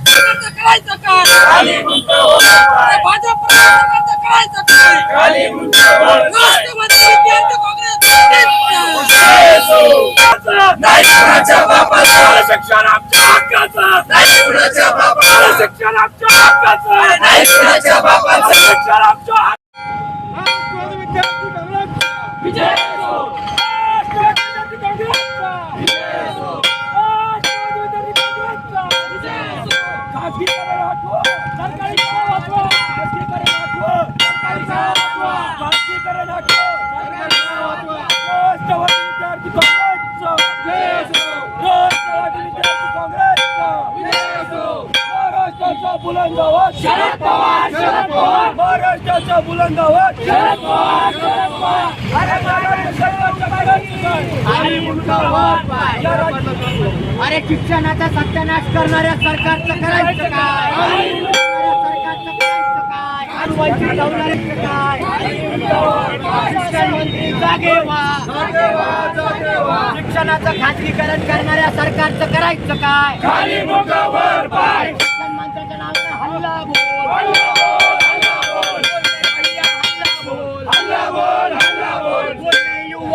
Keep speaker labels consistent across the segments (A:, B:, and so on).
A: करायचं काय भाजप करायचं काय राष्ट्रवादी
B: कुणाच्या बापाचा शिक्षण आमच्या हक्काचं शिक्षण आमच्या हक्काचं या राज्यात-
C: अरे शिक्षणाचा सत्यानाश करणाऱ्या सरकारचं करायचं काय? सरकारचं करायचं काय? लावणाऱ्याचं काय शिक्षण मंत्री जागे व्हा. शिक्षणाचं खाजगीकरण करणाऱ्या सरकारचं करायचं काय? शिक्षण मंत्र्याच्या नावानं हल्ला बोल.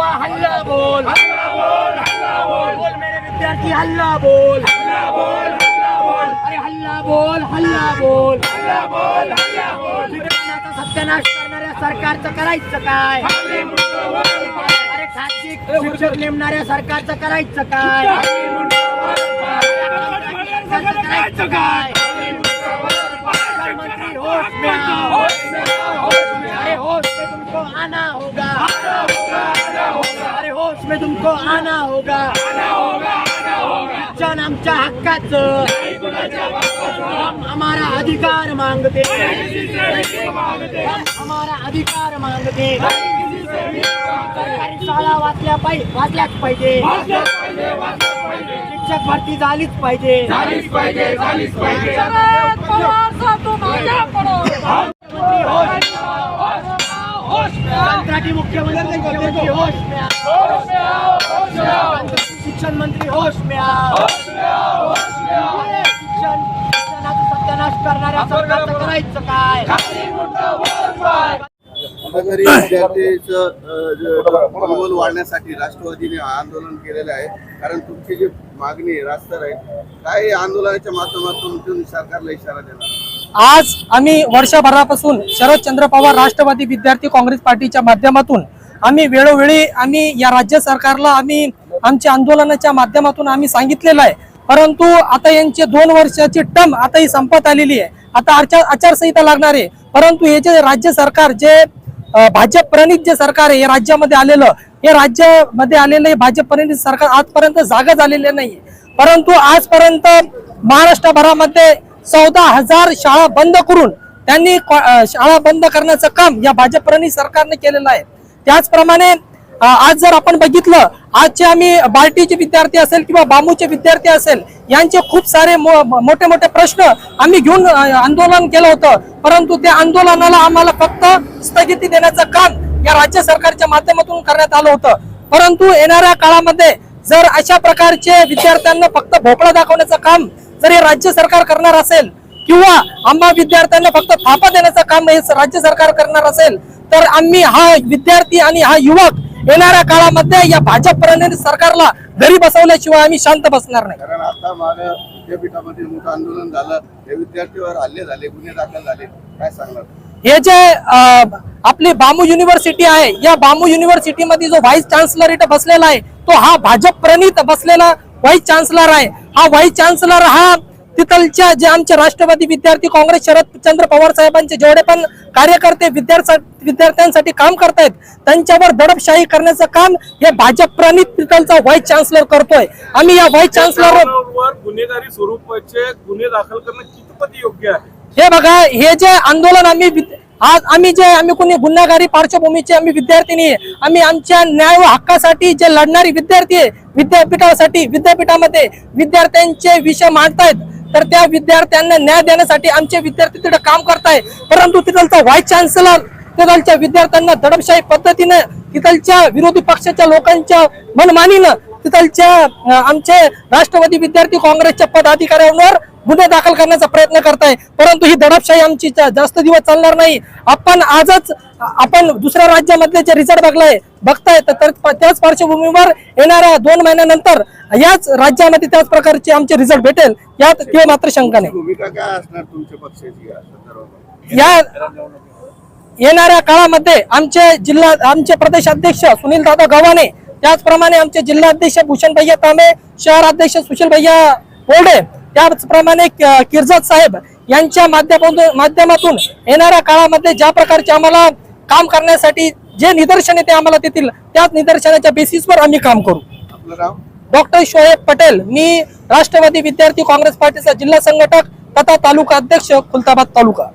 C: युवा हल्ला बोल
B: हल्ला बोल. हल्ला बोल
C: बोल मेरे विद्यार्थी हल्ला बोल.
B: हल्ला बोल हल्ला बोल
C: अरे हल्ला बोल हल्ला बोल.
B: हल्ला बोल हल्ला बोल
C: शिक्षणाचा सत्यानाश करणाऱ्या सरकारचं करायचं काय? अरे खाजगी शिक्षक नेमणाऱ्या सरकारचं करायचं काय? करायचं काय? तुमको आना होगा।
B: आना होगा आना होगा
C: शिक्षण आमच्या हक्काचं। हमारा अधिकार मांगते। हमारा अधिकार मांगते। सरकारी शाळा वाचल्या पाहिजे वाचल्याच पाहिजे। शिक्षक भरती झालीच पाहिजे।
B: झालीच पाहिजे झालीच पाहिजे
A: शरद पवार साहेब तू माझ्या पडो
C: कंत्राटी मुख्यमंत्री. होश में आओ
B: होश में आओ
C: कंत्राटी शिक्षण मंत्री होश में आओ।
B: होश में आओ होश में आओ
C: शिक्षण शिक्षणाचा सत्यानाश करणाऱ्या सरकारचं करायचं काय
B: खाली मुलगा वर पाय
D: कुठेतरी विद्यार्थीचं अ, ज- मनोबल वाढण्यासाठी राष्ट्रवादीने आंदोलन केलेलं आहे. कारण तुमची जी मागणी आहे रास्तर आहे काय या आंदोलनाच्या माध्यमातून तुम्ही सरकारला इशारा देणार.
E: आज आम्ही वर्षभरापासून शरदचंद्र पवार राष्ट्रवादी विद्यार्थी काँग्रेस पार्टीच्या माध्यमातून आम्ही वेळोवेळी आम्ही या राज्य सरकारला आम्ही आमच्या आंदोलनाच्या माध्यमातून आम्ही सांगितलेलं आहे. परंतु आता यांचे दोन वर्षाची टर्म आता ही संपत आलेली आहे. आता आचार आचारसंहिता लागणार आहे. परंतु हे जे राज्य सरकार जे भाजप प्रणित जे सरकार आहे हे राज्यामध्ये आलेलं हे राज्यामध्ये आलेलं हे भाजप प्रणित सरकार आजपर्यंत जागा झालेले नाही परंतु आजपर्यंत महाराष्ट्रभरामध्ये चौदा हजार शाळा बंद करून त्यांनी शाळा बंद करण्याचं काम या भाजप प्रणित सरकारने केलेलं आहे. त्याचप्रमाणे आज जर आपण बघितलं आजचे आम्ही बार्टीचे विद्यार्थी असेल किंवा बांबूचे विद्यार्थी असेल यांचे खूप सारे मो- मोठे मोठे प्रश्न आम्ही घेऊन आंदोलन केलं होतं. परंतु त्या आंदोलनाला आम्हाला फक्त स्थगिती देण्याचं काम या राज्य सरकारच्या माध्यमातून करण्यात आलं होतं. परंतु येणाऱ्या काळामध्ये जर अशा प्रकारचे विद्यार्थ्यांना फक्त भोपळा दाखवण्याचं काम जर हे राज्य सरकार करणार असेल किंवा आम्हा विद्यार्थ्यांना फक्त थापा देण्याचं काम हे राज्य सरकार करणार असेल तर आम्ही हा विद्यार्थी आणि हा युवक येणाऱ्या काळामध्ये या भाजप प्रणित सरकारला घरी बसवल्याशिवाय आम्ही शांत बसणार नाही.
D: कारण आता माग विद्यापीठामध्ये मोठं आंदोलन झालं. या विद्यार्थीवर हल्ले झाले गुन्हे दाखल झाले. काय सांगणार?
E: हे जे आपली बांबू युनिव्हर्सिटी आहे या बांबू युनिव्हर्सिटी मध्ये जो व्हाईस चान्सलर इथं बसलेला आहे तो हा भाजप प्रणित बसलेला व्हाईस चान्सलर आहे. हा व्हाईस चान्सलर हा तिथलच्या जे आमचे राष्ट्रवादी विद्यार्थी काँग्रेस शरदचंद्र पवार साहेबांचे जेवढे पण कार्यकर्ते विद्यार्थी विद्यार्थ्यांसाठी काम करतायत त्यांच्यावर दडपशाही करण्याचं काम हे भाजप प्रणित तिथलचा व्हाईस चान्सलर करतोय. आम्ही या व्हाईस चान्सलर
F: गुन्हेगारी स्वरूपाचे गुन्हे दाखल करणं कितपत योग्य आहे?
E: हे बघा हे जे आंदोलन आम्ही आज आम्ही जे आम्ही कोणी गुन्हेगारी पार्श्वभूमीचे आम्ही विद्यार्थिनी आम्ही आमच्या न्याय व हक्कासाठी जे लढणारी विद्यार्थी आहे विद्यापीठासाठी विद्यापीठामध्ये विद्यार्थ्यांचे विषय मांडतायत. तर त्या विद्यार्थ्यांना न्याय देण्यासाठी आमचे विद्यार्थी तिथे काम करताय. परंतु तिथलचा व्हाईस चान्सलर तिथलच्या विद्यार्थ्यांना दडपशाही पद्धतीनं तिथलच्या विरोधी पक्षाच्या लोकांच्या मनमानीनं तिथलच्या आमचे राष्ट्रवादी विद्यार्थी काँग्रेसच्या पदाधिकाऱ्यांवर गुन्हे दाखल करण्याचा प्रयत्न करताय. परंतु ही दडपशाही आमची जास्त दिवस चालणार नाही. आपण आजच आपण दुसऱ्या राज्यामधले जे रिझल्ट बघलाय बघताय तर त्याच पार्श्वभूमीवर येणाऱ्या दोन महिन्यानंतर याच राज्यामध्ये त्याच प्रकारचे आमचे रिझल्ट भेटेल यात किंवा मात्र शंका नाही.
D: या
E: येणाऱ्या काळामध्ये आमचे जिल्हा आमचे प्रदेश अध्यक्ष सुनील दादा गव्हाणे त्याचप्रमाणे आमचे जिल्हा अध्यक्ष भूषण भैया तांबे शहर अध्यक्ष सुशील भैया बोर्डे त्याचप्रमाणे किर्जत साहेब यांच्या माध्यमातून माध्यमातून येणाऱ्या काळामध्ये ज्या प्रकारचे आम्हाला काम करण्यासाठी जे निदर्शने ते आम्हाला देतील त्याच निदर्शनाच्या बेसिसवर आम्ही काम करू. डॉक्टर शोएब पटेल. मी राष्ट्रवादी विद्यार्थी काँग्रेस पार्टीचा जिल्हा संघटक तथा तालुका अध्यक्ष खुलताबाद तालुका.